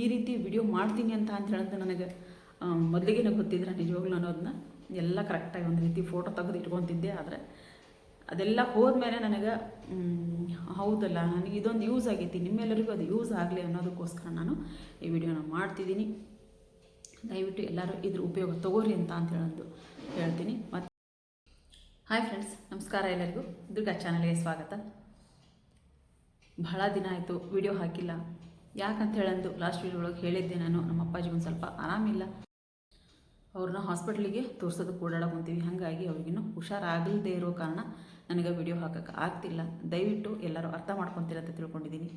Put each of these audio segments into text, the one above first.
ಈ ರೀತಿ ವಿಡಿಯೋ ಮಾಡ್ತೀನಿ ಅಂತ ಅಂತ ಹೇಳಿದ್ರೆ ನನಗೆ ಮೊದಲಿಗೆ ಗೊತ್ತಿದ್ರೆ ನಿಜವಾಗ್ಲೂ ನಾನು ಅದನ್ನ ಎಲ್ಲ ಕರೆಕ್ಟಾಗಿ ಒಂದು ರೀತಿ ಫೋಟೋ ತೆಗೆದು ಇಟ್ಕೊತಿದ್ದೆ. ಆದರೆ ಅದೆಲ್ಲ ಹೋದ್ಮೇಲೆ ನನಗೆ ಹೌದಲ್ಲ, ನನಗೆ ಇದೊಂದು ಯೂಸ್ ಆಗೈತಿ ನಿಮ್ಮೆಲ್ಲರಿಗೂ ಅದು ಯೂಸ್ ಆಗಲಿ ಅನ್ನೋದಕ್ಕೋಸ್ಕರ ನಾನು ಈ ವಿಡಿಯೋನ ಮಾಡ್ತಿದ್ದೀನಿ. ದಯವಿಟ್ಟು ಎಲ್ಲರೂ ಇದ್ರ ಉಪಯೋಗ ತಗೋರಿ ಅಂತ ಅಂತ ಹೇಳೋದು ಹೇಳ್ತೀನಿ. ಮತ್ತು ಹಾಯ್ ಫ್ರೆಂಡ್ಸ್ ನಮಸ್ಕಾರ ಎಲ್ಲರಿಗೂ. ದುರ್ಗಾ ಚಾನಲ್ಗೆ ಸ್ವಾಗತ. ಬಹಳ ದಿನ ಆಯಿತು ವಿಡಿಯೋ ಹಾಕಿಲ್ಲ. ಯಾಕಂತ ಹೇಳಂದು ಲಾಸ್ಟ್ ವೀಡಿಯೋ ಒಳಗೆ ಹೇಳಿದ್ದೆ ನಾನು, ನಮ್ಮ ಅಪ್ಪಾಜಿ ಒಂದು ಸ್ವಲ್ಪ ಆರಾಮಿಲ್ಲ. ಅವ್ರನ್ನ ಹಾಸ್ಪಿಟ್ಲಿಗೆ ತೋರ್ಸೋದು ಓಡಾಡಕ್ಕೆ ಕುಂತೀವಿ ಹಾಗಾಗಿ ಅವ್ರಿಗಿನ್ನೂ ಹುಷಾರಾಗಲ್ದೇ ಇರೋ ಕಾರಣ ನನಗೆ ವಿಡಿಯೋ ಹಾಕೋಕ್ಕೆ ಆಗ್ತಿಲ್ಲ. ದಯವಿಟ್ಟು ಎಲ್ಲರೂ ಅರ್ಥ ಮಾಡ್ಕೊತೀರ ಅಂತ ತಿಳ್ಕೊಂಡಿದ್ದೀನಿ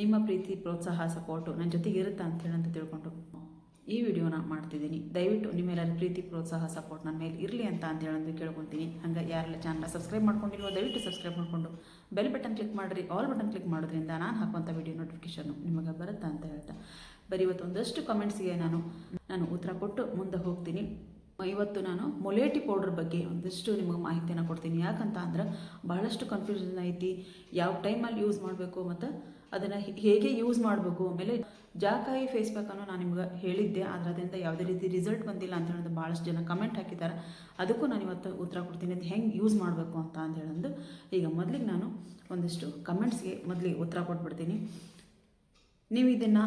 ನಿಮ್ಮ ಪ್ರೀತಿ, ಪ್ರೋತ್ಸಾಹ ಸಪೋರ್ಟು ನನ್ನ ಜೊತೆಗೆ ಇರುತ್ತಾ ಅಂತ ಹೇಳಂತ ತಿಳ್ಕೊಂಡು. ಈ ವಿಡಿಯೋನ ಮಾಡ್ತಿದ್ದೀನಿ. ದಯವಿಟ್ಟು ನಿಮ್ಮೆಲ್ಲರ ಪ್ರೀತಿ, ಪ್ರೋತ್ಸಾಹ ಸಪೋರ್ಟ್ ನನ್ನ ಮೇಲೆ ಇರಲಿ ಅಂತ ಅಂತ ಹೇಳೋದು ಕೇಳ್ಕೊತೀನಿ. ಹಂಗೆ ಯಾರೆಲ್ಲ ಚಾನಲ್ ಸಬ್ಸ್ಕ್ರೈಬ್ ಮಾಡ್ಕೊಂಡಿಲ್ವೋ, ದಯವಿಟ್ಟು ಸಬ್ಸ್ಕ್ರೈಬ್ ಮಾಡಿಕೊಂಡು ಬೆಲ್ ಬಟನ್ ಕ್ಲಿಕ್ ಮಾಡಿರಿ. ಆಲ್ ಬಟನ್ ಕ್ಲಿಕ್ ಮಾಡೋದ್ರಿಂದ ನಾನು ಹಾಕುವಂಥ ವಿಡಿಯೋ ನೋಟಿಫಿಕೇಷನ್ನು ನಿಮಗೆ ಬರುತ್ತಾ ಅಂತ ಹೇಳ್ತಾ. ಬರೀ ಇವತ್ತು ಒಂದಷ್ಟು ಕಮೆಂಟ್ಸ್ಗೆ ನಾನು ನಾನು ಉತ್ತರ ಕೊಟ್ಟು ಮುಂದೆ ಹೋಗ್ತೀನಿ. ಇವತ್ತು ನಾನು ಮೊಲೇಟಿ ಪೌಡ್ರ್ ಬಗ್ಗೆ ಒಂದಷ್ಟು ನಿಮಗೆ ಮಾಹಿತಿಯನ್ನು ಕೊಡ್ತೀನಿ. ಯಾಕಂತ ಅಂದ್ರೆ ಬಹಳಷ್ಟು ಕನ್ಫ್ಯೂಷನ್ ಐತಿ. ಯಾವ ಟೈಮಲ್ಲಿ ಯೂಸ್ ಮಾಡಬೇಕು ಮತ್ತು ಅದನ್ನು ಹೇಗೆ ಯೂಸ್ ಮಾಡಬೇಕು ಆಮೇಲೆ ಜಾಕಾಯಿ ಫೇಸ್ ಪ್ಯಾಕನ್ನು ನಾನು ನಿಮ್ಗೆ ಹೇಳಿದ್ದೆ. ಆದರೆ ಅದರಿಂದ ಯಾವುದೇ ರೀತಿ ರಿಸಲ್ಟ್ ಬಂದಿಲ್ಲ ಅಂತ ಹೇಳಿದ್ರೆ ಭಾಳಷ್ಟು ಜನ ಕಮೆಂಟ್ ಹಾಕಿದ್ದಾರೆ. ಅದಕ್ಕೂ ನಾನು ಇವತ್ತು ಉತ್ತರ ಕೊಡ್ತೀನಿ. ಅದು ಹೆಂಗೆ ಯೂಸ್ ಮಾಡಬೇಕು ಅಂತ ಅಂತ ಹೇಳಂದು. ಈಗ ಮೊದಲಿಗೆ ನಾನು ಒಂದಿಷ್ಟು ಕಮೆಂಟ್ಸ್ಗೆ ಮೊದಲಿಗೆ ಉತ್ತರ ಕೊಟ್ಬಿಡ್ತೀನಿ. ನೀವು ಇದನ್ನು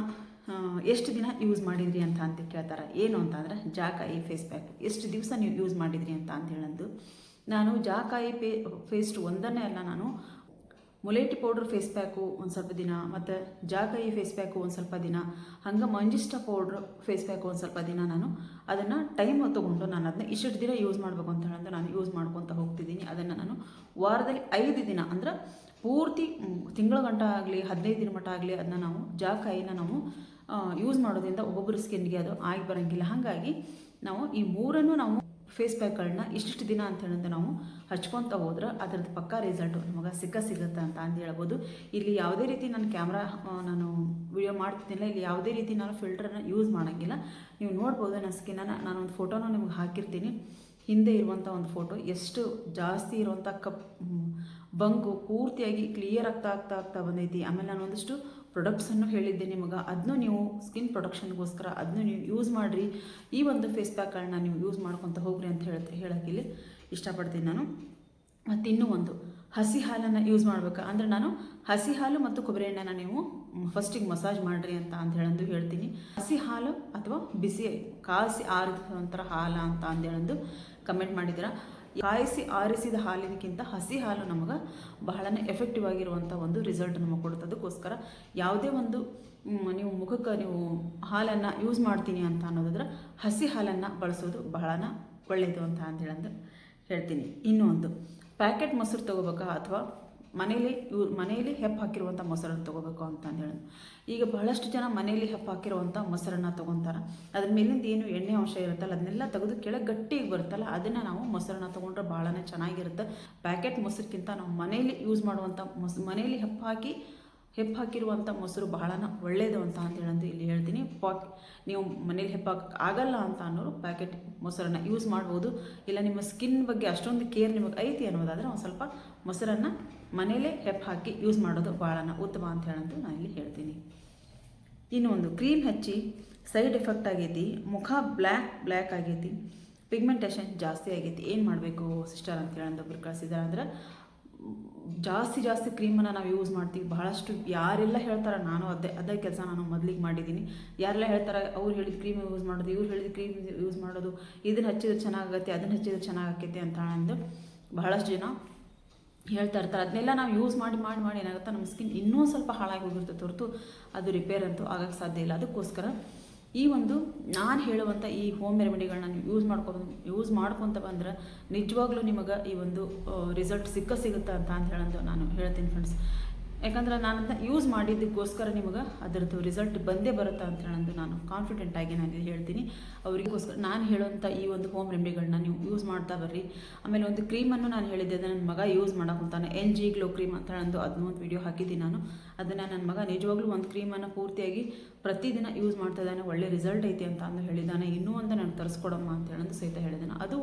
ಎಷ್ಟು ದಿನ ಯೂಸ್ ಮಾಡಿದ್ರಿ ಅಂತ ಅಂತ ಕೇಳ್ತಾರೆ. ಏನು ಅಂತಂದ್ರೆ ಜಾಕಾಯಿ ಫೇಸ್ ಪ್ಯಾಕ್ ಎಷ್ಟು ದಿವಸ ನೀವು ಯೂಸ್ ಮಾಡಿದ್ರಿ ಅಂತ ಅಂತ ಹೇಳಂದು. ನಾನು ಜಾಕಾಯಿ ಪೇ ಫೇಸ್ಟ್ ಒಂದನ್ನೇ ಅಲ್ಲ ನಾನು ಮುಲೇಟಿ ಪೌಡ್ರ್ ಫೇಸ್ ಪ್ಯಾಕು ಒಂದು ಸ್ವಲ್ಪ ದಿನ, ಮತ್ತು ಜಾಕಾಯಿ ಫೇಸ್ ಪ್ಯಾಕು ಒಂದು ಸ್ವಲ್ಪ ದಿನ, ಹಂಗೆ ಮಂಜಿಷ್ಟ ಪೌಡ್ರ್ ಫೇಸ್ ಪ್ಯಾಕು ಒಂದು ಸ್ವಲ್ಪ ದಿನ ನಾನು ಅದನ್ನು ಟೈಮ್ ತೊಗೊಂಡು ನಾನು ಅದನ್ನ ಇಷ್ಟು ದಿನ ಯೂಸ್ ಮಾಡಬೇಕು ಅಂತ ಹೇಳಿದ್ರೆ ನಾನು ಯೂಸ್ ಮಾಡ್ಕೊತ ಹೋಗ್ತಿದ್ದೀನಿ. ಅದನ್ನು ನಾನು ವಾರದಲ್ಲಿ ಐದು ದಿನ ಅಂದ್ರೆ ಪೂರ್ತಿ ತಿಂಗಳ ಗಂಟ ಆಗಲಿ, ಹದಿನೈದು ದಿನ ಮಟ್ಟ ಆಗಲಿ ಅದನ್ನ ನಾವು ಜಾಕಾಯಿನ ನಾವು ಯೂಸ್ ಮಾಡೋದ್ರಿಂದ ಒಬ್ಬೊಬ್ಬರು ಸ್ಕಿನ್ಗೆ ಅದು ಆಗಿ ಬರೋಂಗಿಲ್ಲ. ಹಾಗಾಗಿ ನಾವು ಈ ಮೂರನ್ನು ನಾವು ಫೇಸ್ ಪ್ಯಾಕ್ಗಳನ್ನ ಇಷ್ಟಿಷ್ಟು ದಿನ ಅಂತ ಹೇಳಿದ್ರೆ ನಾವು ಹಚ್ಕೊತ ಹೋದ್ರೆ ಅದರದ್ದು ಪಕ್ಕಾ ರಿಸಲ್ಟು ನಮಗೆ ಸಿಕ್ಕ ಸಿಗುತ್ತೆ ಅಂತ ಅಂದು ಹೇಳ್ಬೋದು. ಇಲ್ಲಿ ಯಾವುದೇ ರೀತಿ ನಾನು ಕ್ಯಾಮ್ರಾ ನಾನು ವಿಡಿಯೋ ಮಾಡ್ತಿದ್ದಿಲ್ಲ, ಇಲ್ಲಿ ಯಾವುದೇ ರೀತಿ ನಾನು ಫಿಲ್ಟ್ರನ್ನ ಯೂಸ್ ಮಾಡೋಂಗಿಲ್ಲ. ನೀವು ನೋಡ್ಬೋದು ನನ್ನ ಸ್ಕಿನ್ನನ್ನು ನಾನು ಒಂದು ಫೋಟೋನ ನಿಮ್ಗೆ ಹಾಕಿರ್ತೀನಿ. ಹಿಂದೆ ಇರುವಂಥ ಒಂದು ಫೋಟೋ ಎಷ್ಟು ಜಾಸ್ತಿ ಇರುವಂಥ ಕಪ್ ಬಂಕು ಪೂರ್ತಿಯಾಗಿ ಕ್ಲಿಯರ್ ಆಗ್ತಾ ಆಗ್ತಾ ಆಗ್ತಾ ಬಂದೈತಿ. ಆಮೇಲೆ ನಾನು ಒಂದಿಷ್ಟು ಪ್ರೊಡಕ್ಟ್ಸನ್ನು ಹೇಳಿದ್ದೆ ನಿಮಗೆ. ಅದನ್ನು ನೀವು ಸ್ಕಿನ್ ಪ್ರೊಡಕ್ಷನ್ಗೋಸ್ಕರ ಅದನ್ನು ನೀವು ಯೂಸ್ ಮಾಡಿರಿ. ಈ ಒಂದು ಫೇಸ್ ಪ್ಯಾಕ್ಗಳನ್ನ ನೀವು ಯೂಸ್ ಮಾಡ್ಕೊತ ಹೋಗ್ರಿ ಅಂತ ಹೇಳಿ ಹೇಳೋಕ್ಕಿಲ್ಲಿ ಇಷ್ಟಪಡ್ತೀನಿ ನಾನು. ಮತ್ತು ಇನ್ನೂ ಒಂದು, ಹಸಿ ಹಾಲನ್ನು ಯೂಸ್ ಮಾಡಬೇಕು. ಅಂದರೆ ನಾನು ಹಸಿ ಹಾಲು ಮತ್ತು ಕೊಬ್ಬರಿ ಎಣ್ಣೆನ ನೀವು ಫಸ್ಟಿಗೆ ಮಸಾಜ್ ಮಾಡಿರಿ ಅಂತ ಅಂತ ಹೇಳಂದು ಹೇಳ್ತೀನಿ. ಹಸಿ ಹಾಲು ಅಥವಾ ಬಿಸಿ, ಕಾಸಿ ಆರಿದ ಒಂಥರ ಹಾಲ ಅಂತ ಅಂದೇಳಂದು ಕಮೆಂಟ್ ಮಾಡಿದ್ರೆ ಕಾಯಿಸಿ ಆರಿಸಿದ ಹಾಲಿನಕ್ಕಿಂತ ಹಸಿ ಹಾಲು ನಮಗೆ ಬಹಳನೇ ಎಫೆಕ್ಟಿವ್ ಆಗಿರುವಂಥ ಒಂದು ರಿಸಲ್ಟ್ ನಮಗೆ ಕೊಡುತ್ತೆ. ಅದಕ್ಕೋಸ್ಕರ ಯಾವುದೇ ಒಂದು ನೀವು ಮುಖಕ್ಕೆ ನೀವು ಹಾಲನ್ನು ಯೂಸ್ ಮಾಡ್ತೀನಿ ಅಂತ ಅನ್ನೋದಾದ್ರೆ ಹಸಿ ಹಾಲನ್ನು ಬಳಸೋದು ಬಹಳನ ಒಳ್ಳೆಯದು ಅಂತ ಅಂತ ಹೇಳಂದು ಹೇಳ್ತೀನಿ. ಇನ್ನೂ ಒಂದು ಪ್ಯಾಕೆಟ್ ಮೊಸರು ತಗೋಬೇಕಾ ಅಥವಾ ಮನೇಲಿ ಇವ್ ಮನೆಯಲ್ಲಿ ಹೆಪ್ಪು ಹಾಕಿರುವಂಥ ಮೊಸರನ್ನು ತೊಗೋಬೇಕು ಅಂತ ಹೇಳಿದ್ರು. ಈಗ ಬಹಳಷ್ಟು ಜನ ಮನೆಯಲ್ಲಿ ಹೆಪ್ಪು ಹಾಕಿರುವಂಥ ಮೊಸರನ್ನು ತೊಗೊತಾರೆ. ಅದ್ರ ಮೇಲಿಂದ ಏನು ಎಣ್ಣೆ ಅಂಶ ಇರುತ್ತಲ್ಲ, ಅದನ್ನೆಲ್ಲ ತೆಗೆದು ಕೆಳಗೆ ಗಟ್ಟಿಗೆ ಬರುತ್ತಲ್ಲ, ಅದನ್ನು ನಾವು ಮೊಸರನ್ನ ತೊಗೊಂಡ್ರೆ ಭಾಳನೇ ಚೆನ್ನಾಗಿರುತ್ತೆ. ಪ್ಯಾಕೆಟ್ ಮೊಸರಿಗಿಂತ ನಾವು ಮನೆಯಲ್ಲಿ ಯೂಸ್ ಮಾಡುವಂಥ ಮೊಸ, ಮನೆಯಲ್ಲಿ ಹೆಪ್ಪು ಹಾಕಿ ಹೆಪ್ಪು ಹಾಕಿರುವಂಥ ಮೊಸರು ಬಹಳನ ಒಳ್ಳೆಯದು ಅಂತ ಅಂತ ಇಲ್ಲಿ ಹೇಳ್ತೀನಿ. ಪಾಕ್, ನೀವು ಮನೇಲಿ ಹೆಪ್ಪಾಕ ಆಗಲ್ಲ ಅಂತ ಅನ್ನೋರು ಪ್ಯಾಕೆಟ್ ಮೊಸರನ್ನು ಯೂಸ್ ಮಾಡ್ಬೋದು. ಇಲ್ಲ ನಿಮ್ಮ ಸ್ಕಿನ್ ಬಗ್ಗೆ ಅಷ್ಟೊಂದು ಕೇರ್ ನಿಮಗೆ ಐತಿ ಅನ್ನೋದಾದರೆ ಒಂದು ಸ್ವಲ್ಪ ಮೊಸರನ್ನು ಮನೇಲೇ ಹೆಪ್ಪು ಹಾಕಿ ಯೂಸ್ ಮಾಡೋದು ಭಾಳನ ಉತ್ತಮ ಅಂತ ಹೇಳಂತ ನಾನು ಇಲ್ಲಿ ಹೇಳ್ತೀನಿ. ಇನ್ನು ಒಂದು ಕ್ರೀಮ್ ಹಚ್ಚಿ ಸೈಡ್ ಎಫೆಕ್ಟ್ ಆಗೈತಿ, ಮುಖ ಬ್ಲ್ಯಾಕ್ ಬ್ಲ್ಯಾಕ್ ಆಗೈತಿ ಪಿಗ್ಮೆಂಟೇಷನ್ ಜಾಸ್ತಿ ಆಗೈತಿ. ಏನು ಮಾಡಬೇಕು ಸಿಸ್ಟರ್ ಅಂತ ಹೇಳಂದು ಒಬ್ಬರು ಕಳಿಸಿದ್ದಾರೆ ಅಂದ್ರೆ, ಜಾಸ್ತಿ ಜಾಸ್ತಿ ಕ್ರೀಮನ್ನು ನಾವು ಯೂಸ್ ಮಾಡ್ತೀವಿ. ಬಹಳಷ್ಟು ಯಾರೆಲ್ಲ ಹೇಳ್ತಾರೆ ನಾನು ಅದೇ ಅದೇ ಕೆಲಸ ನಾನು ಮೊದಲಿಗೆ ಮಾಡಿದ್ದೀನಿ. ಯಾರೆಲ್ಲ ಹೇಳ್ತಾರೆ ಅವ್ರು ಹೇಳಿದ ಕ್ರೀಮ್ ಯೂಸ್ ಮಾಡೋದು, ಇವ್ರು ಹೇಳಿದ ಕ್ರೀಮ್ ಯೂಸ್ ಮಾಡೋದು, ಇದನ್ನು ಹಚ್ಚಿದ್ರೆ ಚೆನ್ನಾಗತ್ತೆ ಅದನ್ನು ಹಚ್ಚಿದ್ರೆ ಚೆನ್ನಾಗಾಕೈತೆ ಅಂತ ಅಂದು ಬಹಳಷ್ಟು ಜನ ಹೇಳ್ತಾ ಇರ್ತಾರೆ. ಅದನ್ನೆಲ್ಲ ನಾವು ಯೂಸ್ ಮಾಡಿ ಮಾಡಿ ಮಾಡಿ ಏನಾಗುತ್ತೆ ನಮ್ಮ ಸ್ಕಿನ್ ಇನ್ನೂ ಸ್ವಲ್ಪ ಹಾಳಾಗಿ ಹೋಗಿರ್ತೈತೆ ಹೊರತು ಅದು ರಿಪೇರ್ ಅಂತೂ ಆಗಕ್ಕೆ ಸಾಧ್ಯ ಇಲ್ಲ. ಅದಕ್ಕೋಸ್ಕರ ಈ ಒಂದು ನಾನು ಹೇಳುವಂಥ ಈ ಹೋಮ್ ರೆಮಿಡಿಗಳನ್ನ ನೀವು ಯೂಸ್ ಮಾಡ್ಕೊ ಯೂಸ್ ಮಾಡ್ಕೊತ ಬಂದ್ರೆ ನಿಜವಾಗ್ಲೂ ನಿಮಗೆ ಈ ಒಂದು ರಿಸಲ್ಟ್ ಸಿಕ್ಕ ಸಿಗುತ್ತೆ ಅಂತ ಅಂತ ಹೇಳಂದು ನಾನು ಹೇಳ್ತೀನಿ ಫ್ರೆಂಡ್ಸ್ ಯಾಕಂದ್ರೆ ನಾನು ಅದನ್ನ ಯೂಸ್ ಮಾಡಿದ್ದಕ್ಕೋಸ್ಕರ ನಿಮಗೆ ಅದರದ್ದು ರಿಸಲ್ಟ್ ಬಂದೇ ಬರುತ್ತಾ ಅಂತ ಹೇಳಂದು ನಾನು ಕಾನ್ಫಿಡೆಂಟ್ ಆಗಿ ನಾನು ಹೇಳ್ತೀನಿ. ಅವರಿಗೋಸ್ಕರ ನಾನು ಹೇಳೋಂಥ ಈ ಒಂದು ಹೋಮ್ ರೆಮಿಡಿಗಳನ್ನ ನೀವು ಯೂಸ್ ಮಾಡ್ತಾ ಬರ್ರಿ. ಆಮೇಲೆ ಒಂದು ಕ್ರೀಮನ್ನು ನಾನು ಹೇಳಿದ್ದೆ ಅದನ್ನ ನನ್ನ ಮಗ ಯೂಸ್ ಮಾಡೋಕ್ಕಂತಾನೆ ಎನ್ ಜಿ ಗ್ಲೋ ಕ್ರೀಮ್ ಅಂತ ಹೇಳಂದು ಅದನ್ನ ಒಂದು ವಿಡಿಯೋ ಹಾಕಿದ್ದೀನಿ ನಾನು. ಅದನ್ನು ನನ್ನ ಮಗ ನಿಜವಾಗ್ಲೂ ಒಂದು ಕ್ರೀಮನ್ನು ಪೂರ್ತಿಯಾಗಿ ಪ್ರತಿದಿನ ಯೂಸ್ ಮಾಡ್ತಾ ಇದ್ದಾನೆ. ಒಳ್ಳೆ ರಿಸಲ್ಟ್ ಐತಿ ಅಂತ ಅಂದು ಹೇಳಿದ್ದಾನೆ. ಇನ್ನೂ ಒಂದು ನಾನು ತರಿಸ್ಕೊಡಮ್ಮ ಅಂತ ಹೇಳಂದು ಸಹಿತ ಹೇಳಿದ್ದಾನೆ. ಅದು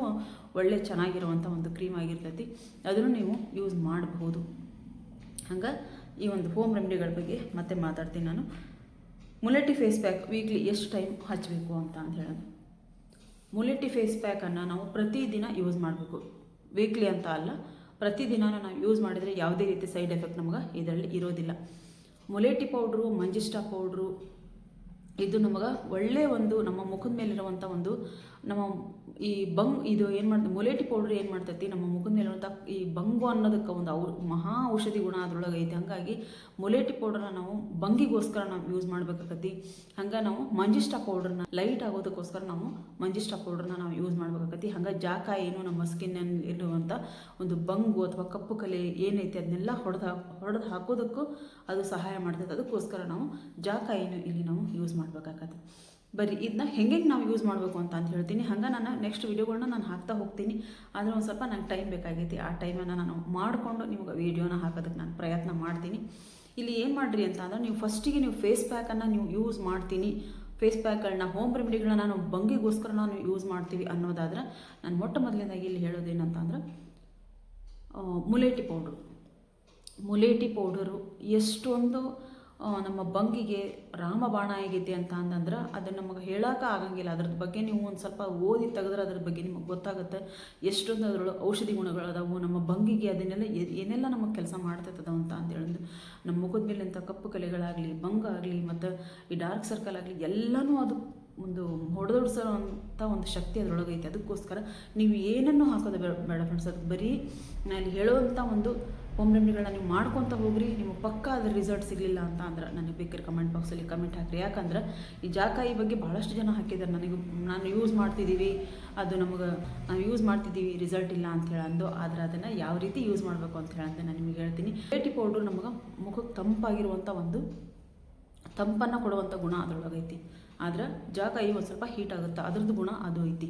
ಒಳ್ಳೆ ಚೆನ್ನಾಗಿರುವಂಥ ಒಂದು ಕ್ರೀಮ್ ಆಗಿರ್ತೈತಿ. ಅದನ್ನು ನೀವು ಯೂಸ್ ಮಾಡಬಹುದು. ಹಂಗೆ ಈ ಒಂದು ಹೋಮ್ ರೆಮಿಡಿಗಳ ಬಗ್ಗೆ ಮತ್ತೆ ಮಾತಾಡ್ತೀನಿ ನಾನು. ಮುಲೆಟಿ ಫೇಸ್ ಪ್ಯಾಕ್ ವೀಕ್ಲಿ ಎಷ್ಟು ಟೈಮ್ ಹಚ್ಚಬೇಕು ಅಂತ ಅಂತ ಹೇಳೋದು ಮುಲೆಟಿ ಫೇಸ್ ಪ್ಯಾಕನ್ನು ನಾವು ಪ್ರತಿದಿನ ಯೂಸ್ ಮಾಡಬೇಕು. ವೀಕ್ಲಿ ಅಂತ ಅಲ್ಲ ಪ್ರತಿದಿನ ನಾವು ಯೂಸ್ ಮಾಡಿದರೆ ಯಾವುದೇ ರೀತಿ ಸೈಡ್ ಎಫೆಕ್ಟ್ ನಮ್ಗೆ ಇದರಲ್ಲಿ ಇರೋದಿಲ್ಲ. ಮುಲೆಟಿ ಪೌಡ್ರು ಮಂಜಿಸ್ಟಾ ಪೌಡ್ರು ಇದು ನಮಗೆ ಒಳ್ಳೆಯ ಒಂದು ನಮ್ಮ ಮುಖದ ಮೇಲಿರುವಂಥ ಒಂದು ನಮ್ಮ ಈ ಬಂಗ್, ಇದು ಏನು ಮಾಡ್ತದೆ, ಮೊಲೇಟಿ ಪೌಡ್ರ್ ಏನು ಮಾಡ್ತೈತಿ, ನಮ್ಮ ಮುಖದ ಮೇಲಿರುವಂಥ ಈ ಬಂಗು ಅನ್ನೋದಕ್ಕೆ ಒಂದು ಔ, ಮಹಾ ಔಷಧಿ ಗುಣ ಅದರೊಳಗೆ ಐತೆ. ಹಾಗಾಗಿ ಮೊಲೇಟಿ ಪೌಡ್ರನ್ನ ನಾವು ಬಂಗಿಗೋಸ್ಕರ ನಾವು ಯೂಸ್ ಮಾಡ್ಬೇಕಾಗತ್ತಿ ಹಂಗೆ ನಾವು ಮಂಜಿಷ್ಟ ಪೌಡ್ರನ್ನ ಲೈಟ್ ಆಗೋದಕ್ಕೋಸ್ಕರ ನಾವು ಮಂಜಿಷ್ಟ ಪೌಡ್ರನ್ನ ನಾವು ಯೂಸ್ ಮಾಡ್ಬೇಕಾಗತ್ತಿ ಹಂಗೆ ಜಾಕ ಏನು ನಮ್ಮ ಸ್ಕಿನ್ನಲ್ಲಿ ಇರುವಂಥ ಒಂದು ಬಂಗು ಅಥವಾ ಕಪ್ಪು ಕಲೆ ಏನೈತಿ ಅದನ್ನೆಲ್ಲ ಹೊಡೆದು ಹೊಡೆದು ಹಾಕೋದಕ್ಕೂ ಅದು ಸಹಾಯ ಮಾಡ್ತೈತೆ. ಅದಕ್ಕೋಸ್ಕರ ನಾವು ಜಾಕ ಏನು ಇಲ್ಲಿ ನಾವು ಯೂಸ್ ಮಾಡಬೇಕಾಗತ್ತೆ ಬರೀ ಇದನ್ನ ಹೆಂಗೆ ನಾವು ಯೂಸ್ ಮಾಡಬೇಕು ಅಂತ ಅಂತ ಹೇಳ್ತೀನಿ. ಹಂಗೆ ನಾನು ನೆಕ್ಸ್ಟ್ ವೀಡಿಯೋಗಳನ್ನ ನಾನು ಹಾಕ್ತಾ ಹೋಗ್ತೀನಿ. ಆದರೆ ಒಂದು ಸ್ವಲ್ಪ ನಂಗೆ ಟೈಮ್ ಬೇಕಾಗೈತಿ. ಆ ಟೈಮನ್ನು ನಾನು ಮಾಡಿಕೊಂಡು ನಿಮ್ಗೆ ವೀಡಿಯೋನ ಹಾಕೋದಕ್ಕೆ ನಾನು ಪ್ರಯತ್ನ ಮಾಡ್ತೀನಿ. ಇಲ್ಲಿ ಏನು ಮಾಡಿರಿ ಅಂತ ಅಂದರೆ ನೀವು ಫಸ್ಟಿಗೆ ನೀವು ಫೇಸ್ ಪ್ಯಾಕನ್ನು ನೀವು ಯೂಸ್ ಮಾಡ್ತೀನಿ. ಫೇಸ್ ಪ್ಯಾಕ್ಗಳನ್ನ ಹೋಮ್ ರೆಮಿಡಿಗಳನ್ನ ನಾನು ಬಂಗಿಗೋಸ್ಕರ ನಾನು ಯೂಸ್ ಮಾಡ್ತೀವಿ ಅನ್ನೋದಾದ್ರೆ ನಾನು ಮೊಟ್ಟ ಮೊದಲನೇದಾಗಿ ಇಲ್ಲಿ ಹೇಳೋದೇನಂತ ಅಂದ್ರೆ ಮುಲೇಟಿ ಪೌಡ್ರು ಮುಲೇಟಿ ಪೌಡರು ಎಷ್ಟೊಂದು ನಮ್ಮ ಬಂಗಿಗೆ ರಾಮಬಾಣ ಆಗೈತಿ ಅಂತ ಅಂತಂದ್ರೆ ಅದು ನಮಗೆ ಹೇಳೋಕೆ ಆಗಂಗಿಲ್ಲ. ಅದ್ರದ್ದು ಬಗ್ಗೆ ನೀವು ಒಂದು ಸ್ವಲ್ಪ ಓದಿ ತೆಗೆದ್ರೆ ಅದ್ರ ಬಗ್ಗೆ ನಿಮಗೆ ಗೊತ್ತಾಗುತ್ತೆ. ಎಷ್ಟೊಂದು ಅದರೊಳಗೆ ಔಷಧಿ ಗುಣಗಳು ಅದಾವು. ನಮ್ಮ ಬಂಗಿಗೆ ಅದನ್ನೆಲ್ಲ ಏನೆಲ್ಲ ನಮಗೆ ಕೆಲಸ ಮಾಡ್ತೈತದ ಅಂತ ಅಂತೇಳಿದ್ರೆ ನಮ್ಮ ಮುಖದ ಮೇಲಿಂಥ ಕಪ್ಪು ಕಲೆಗಳಾಗಲಿ ಬಂಗ ಆಗಲಿ, ಮತ್ತು ಈ ಡಾರ್ಕ್ ಸರ್ಕಲ್ ಆಗಲಿ ಎಲ್ಲನೂ ಅದು ಒಂದು ಹೊಡೆದೊಡ್ಸೋಂಥ ಒಂದು ಶಕ್ತಿ ಅದರೊಳಗೆ ಐತೆ ಅದಕ್ಕೋಸ್ಕರ ನೀವು ಏನನ್ನು ಹಾಕೋದು ಬೇಡ ಫ್ರೆಂಡ್ಸ್ ಅದು ಬರೀ ನಾನು ಹೇಳುವಂಥ ಒಂದು ಹೋಮ್ ರೆಮಿಡಿಗಳನ್ನ ನೀವು ಮಾಡ್ಕೊತ ಹೋಗ್ರಿ. ನಿಮ್ಮ ಪಕ್ಕ ಅದ್ರ ರಿಸಲ್ಟ್ ಸಿಗಲಿಲ್ಲ ಅಂತ ಅಂದ್ರೆ ನನಗೆ ಬೇಕಾದ್ರೆ ಕಮೆಂಟ್ ಬಾಕ್ಸಲ್ಲಿ ಕಮೆಂಟ್ ಹಾಕಿರಿ. ಯಾಕಂದ್ರೆ ಈ ಜಾಕಾಯಿ ಬಗ್ಗೆ ಭಾಳಷ್ಟು ಜನ ಹಾಕಿದ್ದಾರೆ ನನಗೆ, ನಾನು ಯೂಸ್ ಮಾಡ್ತಿದ್ದೀವಿ. ಅದು ನಮಗೆ, ನಾವು ಯೂಸ್ ಮಾಡ್ತಿದ್ದೀವಿ ರಿಸಲ್ಟ್ ಇಲ್ಲ ಅಂತ ಹೇಳಂದು. ಆದರೆ ಅದನ್ನು ಯಾವ ರೀತಿ ಯೂಸ್ ಮಾಡಬೇಕು ಅಂತ ಹೇಳಿ ಅಂತ ನಾನು ನಿಮಗೆ ಹೇಳ್ತೀನಿ. ಬೇಟಿ ಪೌಡ್ರ್ ನಮಗೆ ಮುಖಕ್ಕೆ ತಂಪಾಗಿರುವಂಥ ಒಂದು, ತಂಪನ್ನು ಕೊಡುವಂಥ ಗುಣ ಅದರೊಳಗೆ ಐತಿ ಆದ್ರೆ ಜಾಕಾಯಿ ಒಂದು ಸ್ವಲ್ಪ ಹೀಟ್ ಆಗುತ್ತೆ ಅದ್ರದ್ದು ಗುಣ ಅದು ಐತಿ.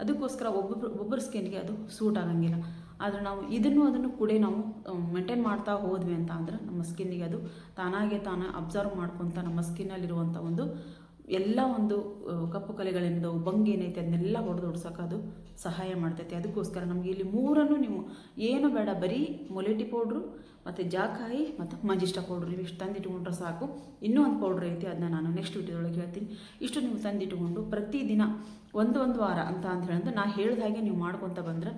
ಅದಕ್ಕೋಸ್ಕರ ಒಬ್ಬೊಬ್ರು ಒಬ್ಬರ ಸ್ಕಿನ್ಗೆ ಅದು ಸೂಟ್ ಆಗಂಗಿಲ್ಲ. ಆದರೆ ನಾವು ಇದನ್ನು ಅದನ್ನು ಕೂಡ ನಾವು ಮೇಂಟೈನ್ ಮಾಡ್ತಾ ಹೋದ್ವಿ ಅಂತ ಅಂದ್ರೆ ನಮ್ಮ ಸ್ಕಿನ್ನಿಗೆ ಅದು ತಾನಾಗೆ ತಾನೇ ಅಬ್ಸರ್ವ್ ಮಾಡ್ಕೊತ ನಮ್ಮ ಸ್ಕಿನ್ನಲ್ಲಿರುವಂಥ ಒಂದು ಎಲ್ಲ ಒಂದು ಕಪ್ಪು ಕಲೆಗಳಿಂದ ಬಂಗಿ ಏನೈತೆ ಅದನ್ನೆಲ್ಲ ಹೊಡೆದೊಡ್ಸೋಕೆ ಅದು ಸಹಾಯ ಮಾಡ್ತೈತೆ. ಅದಕ್ಕೋಸ್ಕರ ನಮಗೆ ಇಲ್ಲಿ ಮೂರನ್ನು ನೀವು ಏನು ಬೇಡ, ಬರೀ ಮೊಲೆಟಿ ಪೌಡ್ರು ಮತ್ತು ಜಾಕಾಯಿ ಮತ್ತು ಮಂಜಿಷ್ಟ ಪೌಡ್ರು. ಇವಿಷ್ಟು ತಂದಿಟ್ಟುಕೊಂಡ್ರೆ ಸಾಕು. ಇನ್ನೂ ಒಂದು ಪೌಡ್ರ್ ಐತಿ, ಅದನ್ನ ನಾನು ನೆಕ್ಸ್ಟ್ ವಿಡಿಯೋದೊಳಗೆ ಹೇಳ್ತೀನಿ. ಇಷ್ಟು ನೀವು ತಂದಿಟ್ಟುಕೊಂಡು ಪ್ರತಿದಿನ ಒಂದು ಒಂದು ವಾರ ಅಂತ ಅಂತ ಹೇಳಿದ್ರೆ ನಾ ಹೇಳಿದ ಹಾಗೆ ನೀವು ಮಾಡ್ಕೊತ ಬಂದ್ರೆ,